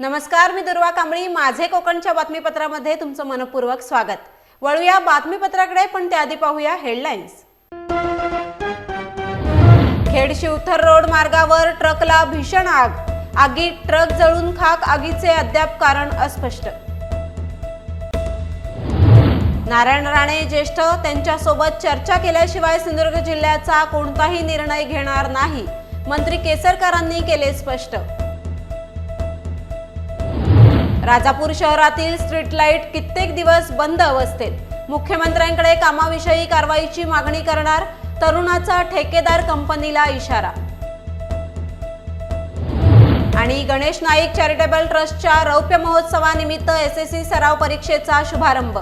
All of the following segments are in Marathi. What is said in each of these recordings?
नमस्कार मी दुर्वा कांबळी. माझे कोकणच्या बातमीपत्रामध्ये तुमचं मनपूर्वक स्वागत. वळूया बातमीपत्राकडे पण त्याआधी पाहूया हेडलाईन्स. खेड शिवथर रोड मार्गावर ट्रकला भीषण आग. आगीत ट्रक जळून खाक आगीचे अद्याप कारण अस्पष्ट. नारायण राणे ज्येष्ठ त्यांच्यासोबत चर्चा केल्याशिवाय सिंधुदुर्ग जिल्ह्याचा कोणताही निर्णय घेणार नाही. मंत्री केसरकरांनी केले स्पष्ट. राजापूर शहरातील स्ट्रीट लाइट कित्येक दिवस बंद अवस्थेत. मुख्यमंत्र्यांकडे कामाविषयी कारवाईची मागणी करणार तरुणाचा ठेकेदार कंपनीला इशारा. आणि गणेश नाईक चॅरिटेबल ट्रस्टच्या रौप्य महोत्सवानिमित्त एस एस सी सराव परीक्षेचा शुभारंभ.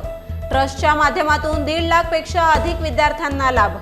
ट्रस्टच्या माध्यमातून दीड लाखपेक्षा अधिक विद्यार्थ्यांना लाभ.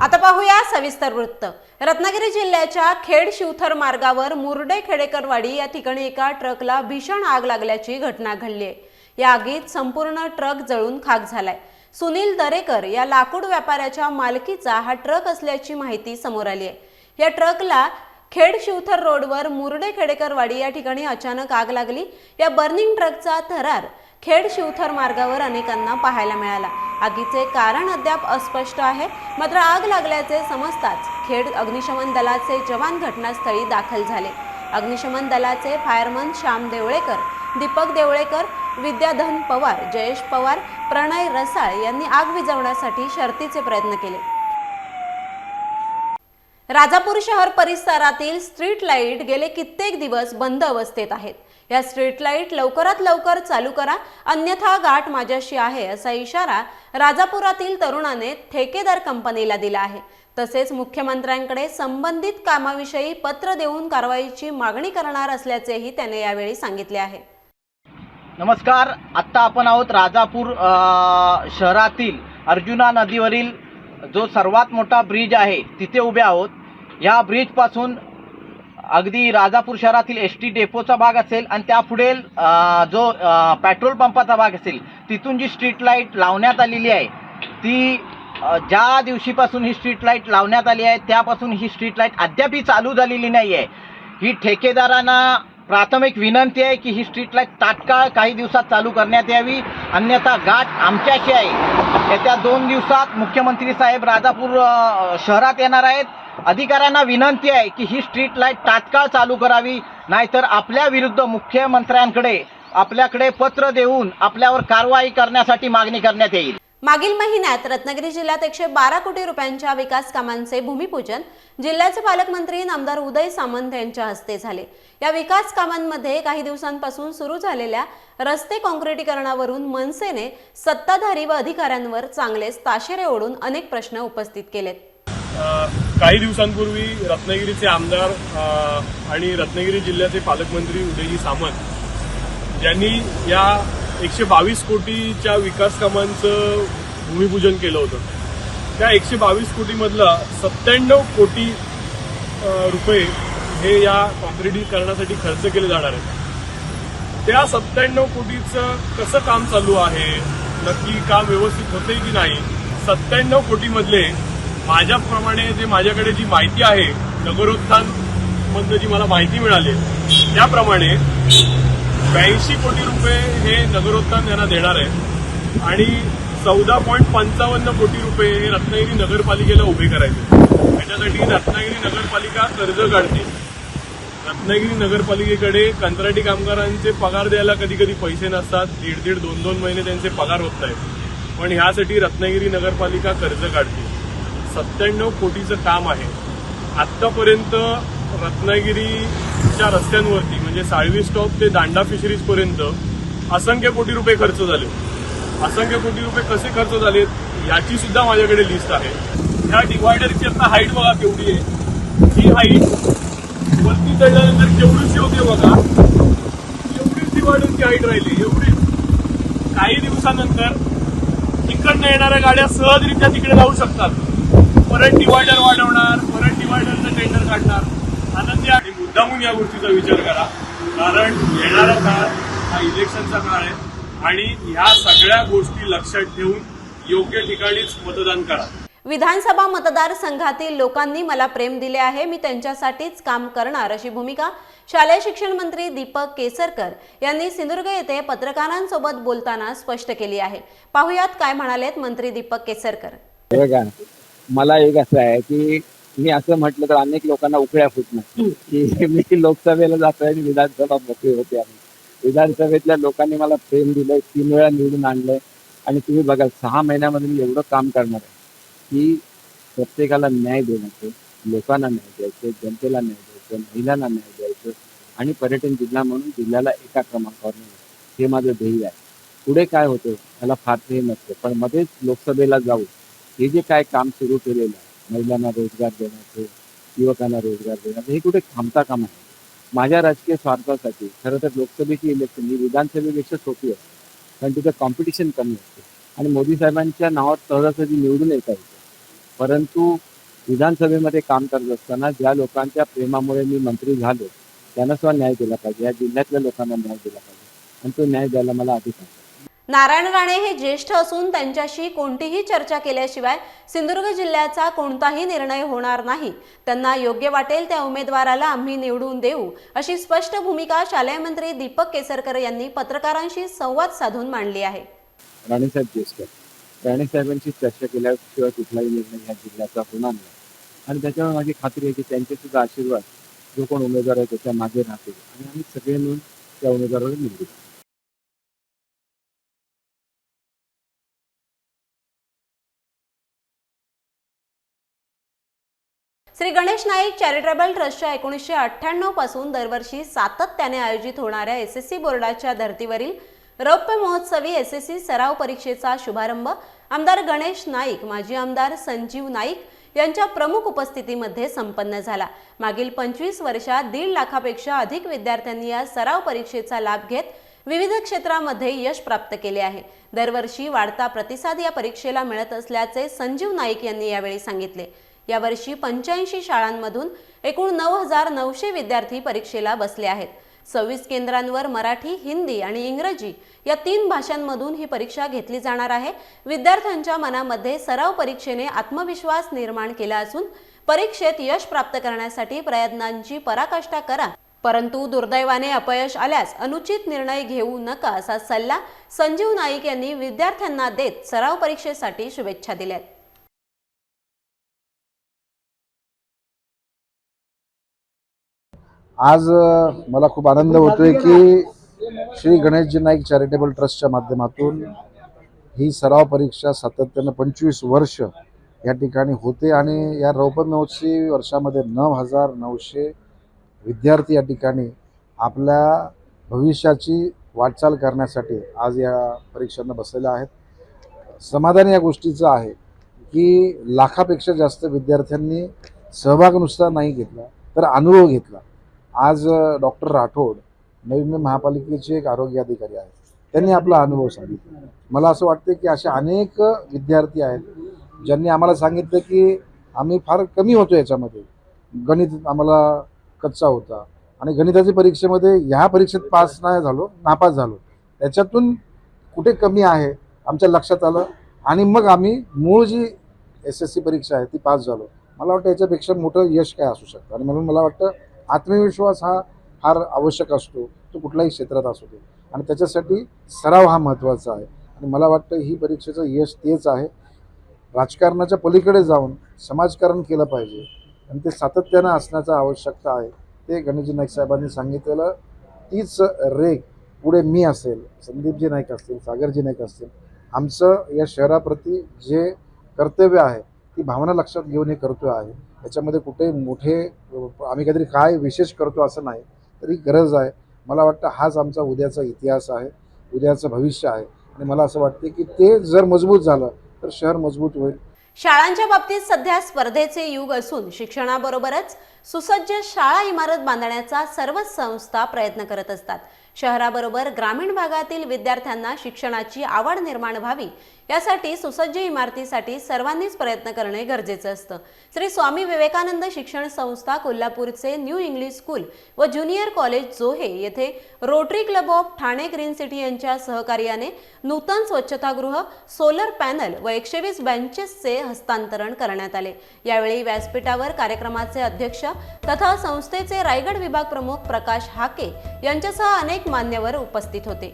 आता पाहूया सविस्तर वृत्त. रत्नागिरी जिल्ह्याच्या खेड शिवथर मार्गावर मुरडे खेडेकरवाडी या ठिकाणी एका ट्रकला भीषण आग लागल्याची घटना घडली आहे. या आगीत संपूर्ण ट्रक जळून खाक झालाय. सुनील दरेकर या लाकूड व्यापाऱ्याच्या मालकीचा हा ट्रक असल्याची माहिती समोर आली आहे. या ट्रकला खेड शिवथर रोडवर मुरडे खेडेकरवाडी या ठिकाणी अचानक आग लागली. या बर्निंग ट्रकचा थरार खेड शिवथर मार्गावर अनेकांना पाहायला मिळाला. आगीचे कारण अद्याप अस्पष्ट आहे. मात्र आग लागल्याचे समजताच खेड अग्निशमन दलाचे जवान घटनास्थळी दाखल झाले. अग्निशमन दलाचे फायरमन श्याम देवळेकर दीपक देवळेकर विद्याधन पवार जयेश पवार प्रणय रसाळ यांनी आग विझवण्यासाठी शर्तीचे प्रयत्न केले. राजापूर शहर परिसरातील स्ट्रीट लाइट गेले कित्येक दिवस बंद अवस्थेत आहेत. या स्ट्रीट लाइट लवकरात लवकर चालू करा. अन्यथा गाठ माझ्याशी आहे असा इशारा राजापुरातील तरुणाने ठेकेदार कंपनीला दिला आहे. तसेच मुख्यमंत्र्यांकडे संबंधित कामाविषयी पत्र देऊन कारवाईची मागणी करणार असल्याचेही त्याने यावेळी सांगितले आहे. नमस्कार. आत्ता आपण आहोत राजापूर शहरातील अर्जुना नदीवरील जो सर्वात मोठा ब्रिज आहे तिथे उभे आहोत. या ब्रिजपासून अगदी राजापूर शहरातील एस टी डेपोचा भाग असेल आणि त्यापुढे पुढे जो पेट्रोल पंपाचा भाग असेल तिथून जी स्ट्रीट लाइट लावण्यात आलेली आहे ती ज्या दिवशीपासून ही स्ट्रीट लाइट लावण्यात आली आहे त्यापासून ही स्ट्रीट लाइट अद्यापही चालू झालेली नाही आहे ही ठेकेदारांना प्राथमिक विनंती आहे की ही स्ट्रीट लाइट तात्काळ काही दिवसात चालू करण्यात यावी अन्यथा गाठ आमच्याशी आहे. येत्या दोन दिवसात मुख्यमंत्री साहेब राजापूर शहरात येणार आहेत. अधिकाऱ्यांना विनंती आहे की ही स्ट्रीट लाइट तात्काळ चालू करावी नाहीतर आपल्या विरुद्ध मुख्यमंत्र्यांकडे आपल्याकडे पत्र देऊन आपल्यावर कारवाई करण्यासाठी मागणी करण्यात येईल. मागील महिन्यात रत्नागिरी जिल्ह्यात एकशे बारा कोटी रुपयांच्या विकास कामांचे भूमिपूजन जिल्ह्याचे पालकमंत्री नामदार उदय सामंत यांच्या हस्ते झाले. या विकास कामांमध्ये काही दिवसांपासून सुरू झालेल्या रस्ते काँक्रिटीकरणावरून मनसेने सत्ताधारी व अधिकाऱ्यांवर चांगलेच ताशेरे ओढून अनेक प्रश्न उपस्थित केलेत. काही दिवसांपूर्वी रत्नागिरीचे आमदार आणि रत्नागिरी जिल्ह्याचे पालकमंत्री उदयजी सामंत ज्यांनी या एकशे बावीस कोटीच्या विकास कामांचं भूमिपूजन केलं होतं. त्या एकशे बावीस कोटीमधलं सत्त्याण्णव कोटी रुपये हे या कॉन्क्रिटीकरणासाठी खर्च केले जाणार आहेत. त्या सत्त्याण्णव कोटीचं कसं काम चालू आहे नक्की काम व्यवस्थित होते की नाही सत्त्याण्णव कोटीमधले माझ्याप्रमाणे जे माझ्याकडे जी माहिती आहे नगरोत्थान जी मला माहिती मिळाली त्याप्रमाणे ब्याऐंशी कोटी रुपये हे नगरोत्थान यांना देणार आहे आणि चौदा पॉईंट पंचावन्न कोटी रुपये हे रत्नागिरी नगरपालिकेला उभे करायचे त्याच्यासाठी रत्नागिरी नगरपालिका कर्ज काढते. रत्नागिरी नगरपालिकेकडे कंत्राटी कामगारांचे पगार द्यायला कधी कधी पैसे नसतात. दीड दीड दोन दोन महिने त्यांचे पगार होत नाहीत पण ह्यासाठी रत्नागिरी नगरपालिका कर्ज काढते. सत्त्याण्णव कोटीचं काम आहे. आत्तापर्यंत रत्नागिरीच्या रस्त्यांवरती म्हणजे साळवी स्टॉप ते दांडा फिशरीजपर्यंत असंख्य कोटी रुपये खर्च झाले. असंख्य कोटी रुपये कसे खर्च झालेत याची सुद्धा माझ्याकडे लिस्ट आहे. ह्या डिवायडरची आता हाईट बघा केवढी आहे. ही हाईट वरती चढल्यानंतर केवढीशी होते बघा. एवढीच डिवायडरची हाईट राहिली एवढी. काही दिवसानंतर तिकडनं येणाऱ्या गाड्या सहजरित्या तिकडे जाऊ शकतात. परत डिवायडर वाढवणार परत डिवायडरचं टेंडर काढणार. आनंदी आणि मुद्दामून या गोष्टीचा विचार करा. कारण येणारा काळ हा इलेक्शनचा काळ आहे आणि ह्या सगळ्या गोष्टी लक्षात ठेवून योग्य ठिकाणीच मतदान करा. विधानसभा मतदारसंघातील लोकांनी मला प्रेम दिले आहे. मी त्यांच्यासाठीच काम करणार अशी भूमिका शालेय शिक्षण मंत्री दीपक केसरकर यांनी सिंधुदुर्ग येथे पत्रकारांसोबत बोलताना स्पष्ट केली आहे. पाहुयात काय म्हणालेत मंत्री दीपक केसरकर. मला एक असं आहे की मी असं म्हटलं तर अनेक लोकांना उकळ्या फुटणार. की मी लोकसभेला जातोय आणि विधानसभा मोकळी होते आणि विधानसभेतल्या लोकांनी मला प्रेम दिलंय तीन वेळा निवडून आणलंय. आणि तुम्ही बघा सहा महिन्यामध्ये मी एवढं काम करणार आहे की प्रत्येकाला न्याय द्यायचं लोकांना न्याय द्यायचं जनतेला न्याय द्यायचं महिलांना न्याय द्यायचं आणि पर्यटन जिल्हा म्हणून जिल्ह्याला एका क्रमांकावर हे माझं ध्येय आहे. पुढे काय होतं त्याला फार हे नसतं. पण मध्येच लोकसभेला जाऊ हे जे काय काम सुरू केलेलं आहे महिलांना रोजगार देण्याचं युवकांना रोजगार देण्याचं हे कुठे थांबता काम आहे माझ्या राजकीय स्वार्थासाठी खरं तर लोकसभेची इलेक्शन ही विधानसभेपेक्षा सोपी असते कारण तिथं कॉम्पिटिशन कमी असते. आणि मोदी साहेबांच्या नावात सहजासहजी निवडून येता येतं. परंतु विधानसभेमध्ये काम करत असताना ज्या लोकांच्या प्रेमामुळे मी मंत्री झालो त्यांना सुद्धा न्याय दिला पाहिजे. या जिल्ह्यातल्या लोकांना न्याय दिला पाहिजे. आणि तो न्याय द्यायला मला अधिक आहे. नारायण राणे हे ज्येष्ठ असून त्यांच्याशी कोणतीही चर्चा केल्याशिवाय सिंधुदुर्ग जिल्ह्याचा कोणताही निर्णय होणार नाही. त्यांना योग्य वाटेल त्या उमेदवाराला आम्ही निवडून देऊ अशी स्पष्ट भूमिका शालेय मंत्री दीपक केसरकर यांनी पत्रकारांशी संवाद साधून मांडली आहे. राणेसाहेब ज्येष्ठ राणेसाहेबांशी चर्चा केल्याशिवाय कुठलाही निर्णय या जिल्ह्याचा होणार नाही. आणि त्याच्यामुळे माझी खात्री आहे की त्यांचे सुद्धा आशीर्वाद जो कोण उमेदवार आहे त्याच्यामागे राहतील. आणि आम्ही सगळे मिळून त्या उमेदवाराला निवडू. श्री गणेश नाईक चॅरिटेबल ट्रस्टच्या एकोणीसशे अठ्ठ्याण्णवपासून दरवर्षी सातत्याने आयोजित होणाऱ्या एस एस सी बोर्डाच्या धर्तीवरील रौप्य महोत्सवी एस एस सी सराव परीक्षेचा शुभारंभ आमदार गणेश नाईक माजी आमदार संजीव नाईक यांच्या प्रमुख उपस्थितीमध्ये संपन्न झाला. मागील पंचवीस वर्षात दीड लाखापेक्षा अधिक विद्यार्थ्यांनी या सराव परीक्षेचा लाभ घेत विविध क्षेत्रामध्ये यश प्राप्त केले आहे. दरवर्षी वाढता प्रतिसाद या परीक्षेला मिळत असल्याचे संजीव नाईक यांनी यावेळी सांगितले. यावर्षी पंच्याऐंशी शाळांमधून एकूण नऊ हजार नऊशे विद्यार्थी परीक्षेला बसले आहेत. सव्वीस केंद्रांवर मराठी हिंदी आणि इंग्रजी या तीन भाषांमधून ही परीक्षा घेतली जाणार आहे. विद्यार्थ्यांच्या मनामध्ये सराव परीक्षेने आत्मविश्वास निर्माण केला असून परीक्षेत यश प्राप्त करण्यासाठी प्रयत्नांची पराकाष्ठा करा. परंतु दुर्दैवाने अपयश आल्यास अनुचित निर्णय घेऊ नका असा सल्ला संजीव नाईक यांनी विद्यार्थ्यांना देत सराव परीक्षेसाठी शुभेच्छा दिल्यात. आज मला खूप आनंद होतोय की श्री गणेशजी नाईक चॅरिटेबल ट्रस्टच्या माध्यमातून ही सराव परीक्षा सातत्यानं पंचवीस वर्ष या ठिकाणी होते आणि या रौप्य महोत्सवी वर्षामध्ये नऊ हजार नऊशे विद्यार्थी या ठिकाणी आपल्या भविष्याची वाटचाल करण्यासाठी आज या परीक्षांना बसलेल्या आहेत. समाधान या गोष्टीचं आहे की लाखापेक्षा जास्त विद्यार्थ्यांनी सहभाग नुसता नाही घेतला तर अनुभव घेतला. आज डॉक्टर राठोड नवी मुंबई महापालिकेचे एक आरोग्य अधिकारी आहेत. त्यांनी आपला अनुभव सांगितला. मला असं वाटतं की असे अनेक विद्यार्थी आहेत ज्यांनी आम्हाला सांगितलं की आम्ही फार कमी होतो याच्यामध्ये. गणित आम्हाला कच्चा होता आणि गणिताच्या परीक्षेमध्ये ह्या परीक्षेत पास नाही झालो नापास झालो. त्याच्यातून कुठे कमी आहे आमच्या लक्षात आलं आणि मग आम्ही मूळ जी एस एस सी परीक्षा आहे ती पास झालो. मला वाटतं याच्यापेक्षा मोठं यश काय असू शकतं? आणि म्हणून मला वाटतं आत्मविश्वास हा फार आवश्यक असतो तो कुठल्याही क्षेत्रात असू दे. आणि त्याच्यासाठी सराव हा महत्त्वाचा आहे. आणि मला वाटतं ही परीक्षेचं यश तेच आहे. राजकारणाच्या पलीकडे जाऊन समाजकारण केलं पाहिजे. आणि ते सातत्यानं असण्याचा आवश्यकता आहे. ते गणेशजी नाईक साहेबांनी सांगितलेलं तीच रेग पुढे मी असेल संदीपजी नाईक असतील सागरजी नाईक असतील आमचं या शहराप्रती जे कर्तव्य आहे ती भावना लक्षात घेऊन हे कर्तव्य आहे. याच्यामध्ये कुठे मोठे आम्ही काहीतरी काय विशेष करतो असं नाही तरी गरज आहे. मला वाटतं हाच आमचा उद्याचा इतिहास आहे उद्याचं भविष्य आहे. आणि मला असं वाटते की ते जर मजबूत झालं तर शहर मजबूत होईल. शाळांच्या बाबतीत सध्या स्पर्धेचे युग असून शिक्षणाबरोबरच सुसज्ज शाळा इमारत बांधण्याचा सर्वच संस्था प्रयत्न करत असतात. शहराबरोबर ग्रामीण भागातील विद्यार्थ्यांना शिक्षणाची आवड निर्माण व्हावी यासाठी सुसज्ज इमारतीसाठी सर्वांनीच प्रयत्न करणे गरजेचं असतं. श्री स्वामी विवेकानंद शिक्षण संस्था कोल्हापूरचे न्यू इंग्लिश स्कूल व ज्युनियर कॉलेज जोहे येथे rotary club of Thane green city यांच्या सहकार्याने नूतन स्वच्छतागृह सोलर पॅनल व एकशे वीस बेंचेसचे हस्तांतरण करण्यात आले. यावेळी व्यासपीठावर कार्यक्रमाचे अध्यक्ष तथा संस्थेचे रायगड विभाग प्रमुख प्रकाश हाके यांच्यासह अनेक मान्यवर उपस्थित होते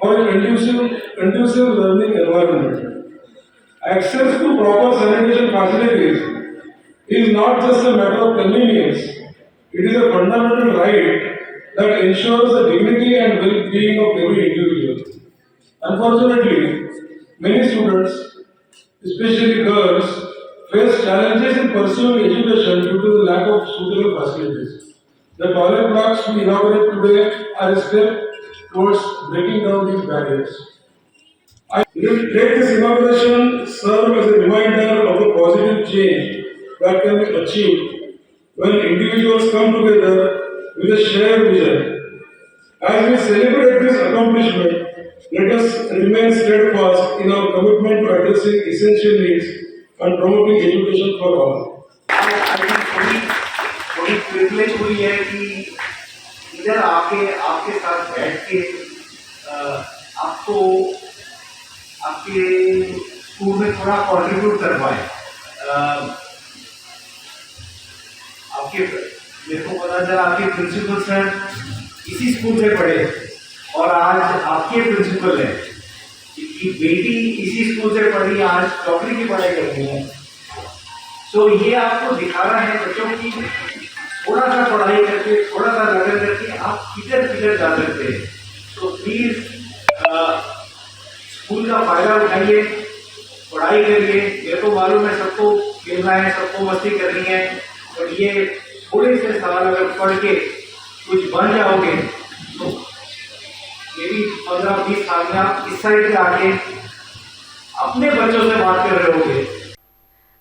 for conducive, conducive learning environment. Access to proper sanitation facilities is not just a matter of convenience, it is a fundamental right that ensures the dignity and well-being of every individual. Unfortunately, many students, especially girls, face challenges in pursuing education due to the lack of suitable facilities. The toilet blocks we inaugurate today are a step towards breaking down these barriers. I will let this inauguration serve as a reminder of the positive change that can be achieved when individuals come together with a shared vision. As we celebrate this accomplishment, let us remain steadfast in our commitment to addressing essential needs and promoting education for all. थोड़ी हुई है कि इधर आके आपके साथ बैठ के आपको आपके स्कूल में थोड़ा कंट्रीब्यूट कर पाए आपके मेरे को पता चला आपके प्रिंसिपल सर इसी स्कूल से पढ़े और आज आपके प्रिंसिपल है। कि बेटी इसी स्कूल से पढ़ी, आज डॉक्टरी की पढ़ाई कर रही है। तो ये आपको दिखा रहा है बच्चों की थोड़ा सा पढ़ाई करके थोड़ा सा लगन करके आप किधर किधर जा सकते हैं। तो प्लीज़ स्कूल का फ़ायदा उठाइए, पढ़ाई करिए। मेरे को मालूम है सबको खेलना है, सबको मस्ती करनी है पर ये थोड़े से सवाल अगर पढ़ के कुछ बन जाओगे तो ये भी पंद्रह बीस साल में आप इस साइड से आके अपने बच्चों से बात कर रहे होगे।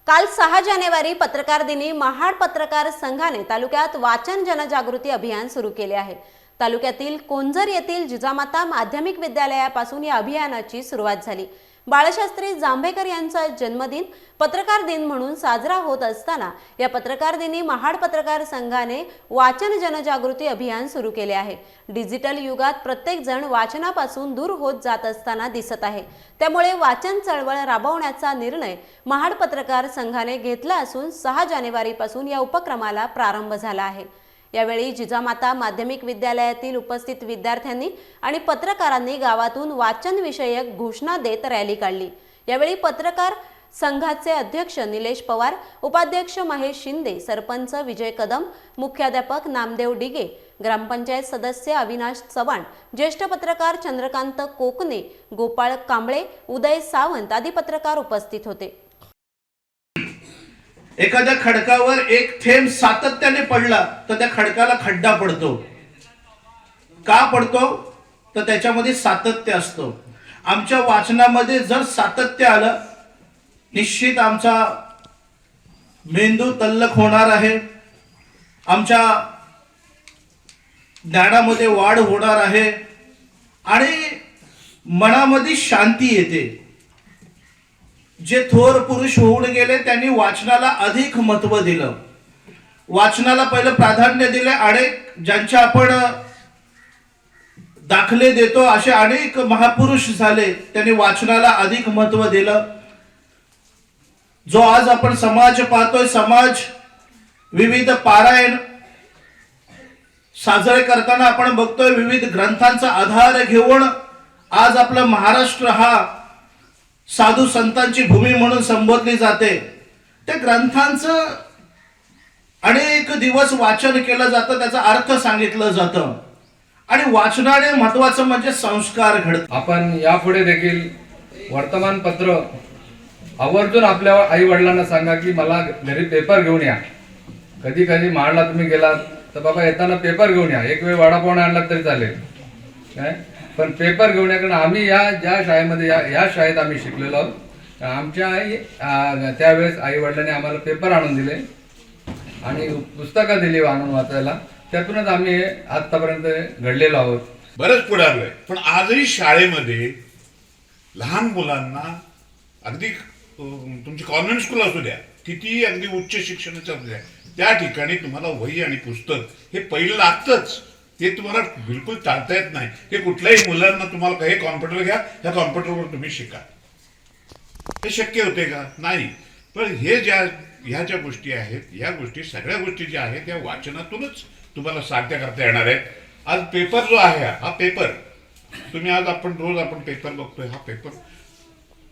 काल सहा जानेवारी पत्रकार दिनी महाड पत्रकार संघाने तालुक्यात वाचन जनजागृती अभियान सुरू केले आहे. तालुक्यातील कोंझर येथील जिजामाता माध्यमिक विद्यालयापासून या अभियानाची सुरुवात झाली. बाळशास्त्री जांभेकर यांचा जन्मदिन पत्रकार दिन म्हणून साजरा होत असताना या पत्रकार दिनी महाड पत्रकार संघाने वाचन जनजागृती अभियान सुरू केले आहे. डिजिटल युगात प्रत्येक जण वाचनापासून दूर होत जात असताना दिसत आहे. त्यामुळे वाचन चळवळ राबवण्याचा निर्णय महाड पत्रकार संघाने घेतला असून सहा जानेवारीपासून या उपक्रमाला प्रारंभ झाला आहे. यावेळी जिजामाता माध्यमिक विद्यालयातील उपस्थित विद्यार्थ्यांनी आणि पत्रकारांनी गावातून वाचनविषयक घोषणा देत रॅली काढली. यावेळी पत्रकार संघाचे अध्यक्ष निलेश पवार उपाध्यक्ष महेश शिंदे सरपंच विजय कदम मुख्याध्यापक नामदेव डिगे ग्रामपंचायत सदस्य अविनाश चव्हाण ज्येष्ठ पत्रकार चंद्रकांत कोकणे गोपाळ कांबळे उदय सावंत आदी पत्रकार उपस्थित होते. एखाद्या खडकावर एक थेंब सातत्याने पडला तर त्या खडकाला खड्डा पडतो. का पडतो? तर त्याच्यामध्ये सातत्य असतो. आमच्या वाचनामध्ये जर सातत्य आलं निश्चित आमचा मेंदू तल्लक होणार आहे. आमच्या ज्ञानामध्ये वाढ होणार आहे. आणि मनामध्ये शांती येते. जे थोर पुरुष होऊन गेले त्यांनी वाचनाला अधिक महत्त्व दिलं. वाचनाला पहिलं प्राधान्य दिले अनेक ज्यांच्या आपण दाखले देतो असे अनेक महापुरुष झाले त्यांनी वाचनाला अधिक महत्त्व दिलं. जो आज आपण समाज पाहतोय समाज विविध पारायण साजरे करताना आपण बघतोय विविध ग्रंथांचा आधार घेऊन आज आपला महाराष्ट्र हा साधू संतांची भूमी म्हणून संबोधली जाते. त्या ग्रंथांचं अनेक दिवस वाचन केलं जातं त्याचा अर्थ सांगितलं जातं. आणि वाचनाने महत्वाचं म्हणजे संस्कार घडत आपण यापुढे देखील वर्तमानपत्र आवर्जून आपल्या आई वडिलांना सांगा की मला घरी पेपर घेऊन या. कधी कधी माळला तुम्ही गेलात तर बाबा येताना पेपर घेऊन या. एक वेळ वडापावणे आणला तरी चालेल. काय? पण पेपर घेऊन आम्ही या ज्या शाळेमध्ये या या शाळेत आम्ही शिकलेलो आहोत आमच्या आई त्यावेळेस आई वडिलांनी आम्हाला पेपर आणून दिले आणि पुस्तकं दिली आणून वाचायला. त्यातूनच आम्ही आतापर्यंत आत्तापर्यंत घडलेलो आहोत. बरंच पुढे पण आजही शाळेमध्ये लहान मुलांना अगदी तुमची कॉन्व्हेंट स्कूल असू द्या कितीही अगदी उच्च शिक्षणाचं असू द्या त्या ठिकाणी तुम्हाला वही आणि पुस्तक हे पहिलं लागतंच. ते तुम्हाला बिलकुल चालता येत नाही. हे कुठल्याही मुलांना तुम्हाला हे कॉम्प्युटर घ्या ह्या कॉम्प्युटरवर तुम्ही शिका. हे शक्य होते का? नाही. पण हे ज्या ह्या ज्या गोष्टी आहेत या गोष्टी सगळ्या गोष्टी ज्या आहेत त्या वाचनातूनच तुम्हाला साध्य करता येणार आहेत. आज पेपर जो आहे हा पेपर तुम्ही आज आपण रोज आपण पेपर बघतोय हा पेपर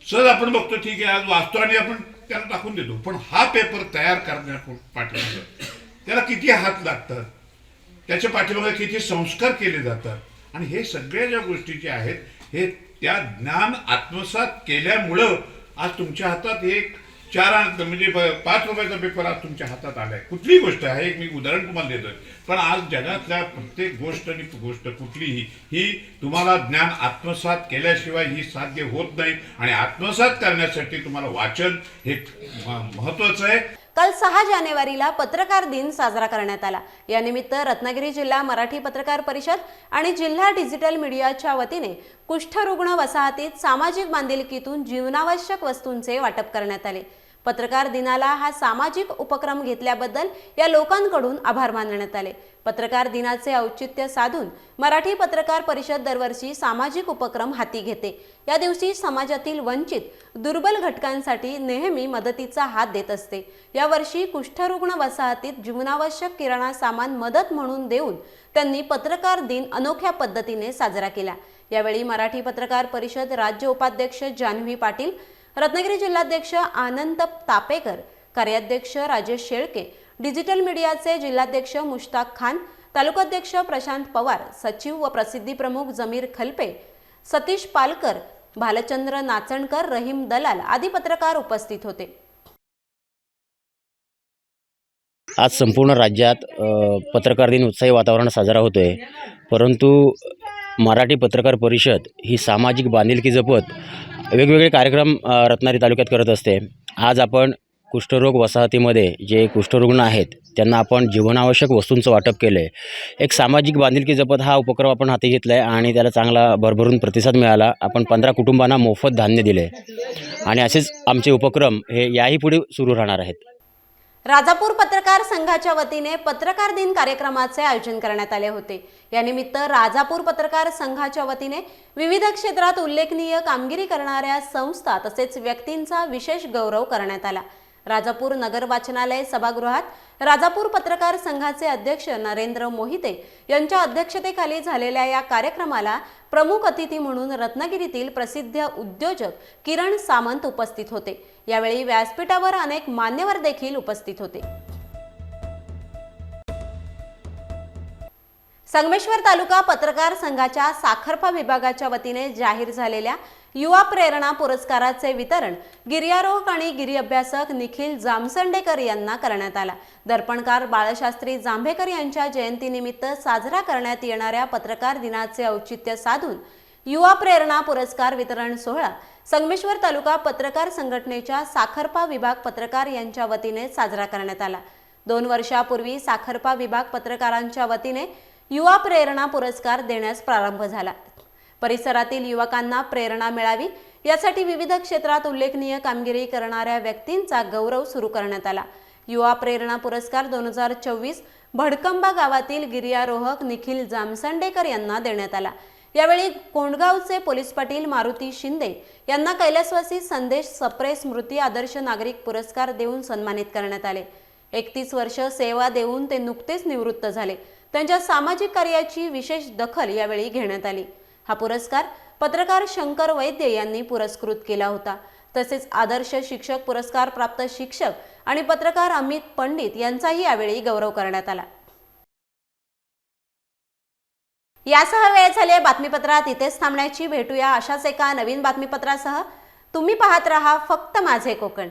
सहज आपण बघतो ठीक आहे आज वाचतो आणि आपण त्याला टाकून देतो. पण हा पेपर तयार करण्या पाठवण्याचं त्याला किती हात लागतात? त्याच्या पाठीमागे किती संस्कार केले जातात. आणि हे सगळ्या ज्या गोष्टी ज्या आहेत हे त्या ज्ञान आत्मसात केल्यामुळं आज तुमच्या हातात एक चार अंक म्हणजे पाच रुपयाचा पेपर आज तुमच्या हातात आलाय. कुठलीही गोष्ट आहे एक मी उदाहरण तुम्हाला देतोय. पण आज जगातल्या प्रत्येक गोष्ट आणि गोष्ट कुठलीही ही तुम्हाला ज्ञान आत्मसात केल्याशिवाय ही साध्य होत नाही. आणि आत्मसात करण्यासाठी तुम्हाला वाचन हे महत्त्वाचं महत्वाचं आहे. काल सहा जानेवारीला पत्रकार दिन साजरा करण्यात आला. यानिमित्त रत्नागिरी जिल्हा मराठी पत्रकार परिषद आणि जिल्हा डिजिटल मीडियाच्या वतीने कुष्ठरुग्ण वसाहतीत सामाजिक बांधिलकीतून जीवनावश्यक वस्तूंचे वाटप करण्यात आले. पत्रकार दिनाला हा सामाजिक उपक्रम घेतल्याबद्दल या लोकांकडून आभार मानण्यात आले. पत्रकार दिनाचे औचित्य साधून मराठी पत्रकार परिषद दरवर्षी सामाजिक उपक्रम हाती घेते. या दिवशी समाजातील वंचित दुर्बल घटकांसाठी नेहमी मदतीचा हात देत असते. यावर्षी कुष्ठरुग्ण वसाहतीत जीवनावश्यक किराणा सामान मदत म्हणून देऊन त्यांनी पत्रकार दिन अनोख्या पद्धतीने साजरा केला. यावेळी मराठी पत्रकार परिषद राज्य उपाध्यक्ष जान्हवी पाटील रत्नागिरी जिल्हाध्यक्ष आनंद तापेकर कार्याध्यक्ष राजेश शेळके डिजिटल मीडियाचे जिल्हाध्यक्ष मुश्ताक खान तालुकाध्यक्ष प्रशांत पवार सचिव व प्रसिद्धी प्रमुख जमीर खलपे सतीश पालकर भालचंद्र नाचणकर रहीम दलाल आदी पत्रकार उपस्थित होते. आज संपूर्ण राज्यात पत्रकार दिन उत्साही वातावरण साजरा होतो आहे परंतु मराठी पत्रकार परिषद ही सामाजिक बांधिलकी जपत वेगवेगळे कार्यक्रम रत्नागिरी तालुक्यात करत असते. आज आपण कुष्ठरोग वसाहतीमध्ये जे कुष्ठरुग्ण आहेत त्यांना आपण जीवनावश्यक वस्तूंचं वाटप केलं आहे एक सामाजिक बांधिलकी जपत हा उपक्रम आपण हाती घेतला आहे आणि त्याला चांगला भरभरून प्रतिसाद मिळाला. आपण पंधरा कुटुंबांना मोफत धान्य दिले आणि असेच आमचे उपक्रम हे याही पुढे सुरू राहणार आहेत. राजापूर पत्रकार संघाच्या वतीने पत्रकार दिन कार्यक्रमाचे आयोजन करण्यात आले होते. यानिमित्त राजापूर पत्रकार संघाच्या वतीने विविध क्षेत्रात उल्लेखनीय कामगिरी करणाऱ्या संस्था तसेच व्यक्तींचा विशेष गौरव करण्यात आला. राजापूर नगर वाचनालय सभागृहात राजापूर पत्रकार संघाचे अध्यक्ष नरेंद्र मोहिते यांच्या अध्यक्षतेखाली झालेल्या या कार्यक्रमाला प्रमुख अतिथी म्हणून रत्नागिरीतील प्रसिद्ध उद्योजक किरण सामंत उपस्थित होते. यावेळी व्यासपीठावर अनेक मान्यवर देखील उपस्थित होते. संगमेश्वर तालुका पत्रकार संघाच्या साखरपा विभागाच्या वतीने जाहीर झालेल्या युवा प्रेरणा पुरस्काराचे वितरण गिर्यारोहक आणि गिरीअभ्यासक निखिल जामसंडेकर यांना करण्यात आला. दर्पणकार बाळशास्त्री जांभेकर यांच्या जयंतीनिमित्त साजरा करण्यात येणाऱ्या पत्रकार दिनाचे औचित्य साधून युवा प्रेरणा पुरस्कार वितरण सोहळा संगमेश्वर तालुका पत्रकार संघटनेच्या साखरपा विभाग पत्रकार यांच्या वतीने साजरा करण्यात आला. दोन वर्षापूर्वी साखरपा विभाग पत्रकारांच्या वतीने युवा प्रेरणा पुरस्कार देण्यास प्रारंभ झाला. परिसरातील युवकांना प्रेरणा मिळावी. यासाठी विविध क्षेत्रात उल्लेखनीय कामगिरी करणाऱ्या व्यक्तींचा गौरव सुरू करण्यात आला. युवा प्रेरणा पुरस्कार दोन हजार चोवीस भडकंबा गावातील गिर्यारोहक निखिल जामसंडेकर यांना देण्यात आला. यावेळी कोंडगावचे पोलीस पाटील मारुती शिंदे यांना कैलासवासी संदेश सप्रे स्मृती आदर्श नागरिक पुरस्कार देऊन सन्मानित करण्यात आले. एकतीस वर्ष सेवा देऊन ते नुकतेच निवृत्त झाले. त्यांच्या सामाजिक कार्याची विशेष दखल यावेळी घेण्यात आली. हा पुरस्कार पत्रकार शंकर वैद्य यांनी पुरस्कृत केला होता. तसेच आदर्श शिक्षक पुरस्कार प्राप्त शिक्षक आणि पत्रकार अमित पंडित यांचाही यावेळी गौरव करण्यात आला. यासह वेळ झाले बातमीपत्रात. इथेच थांबण्याची भेटूया. अशाच एका नवीन बातमीपत्रासह तुम्ही पाहत रहा फक्त माझे कोकण.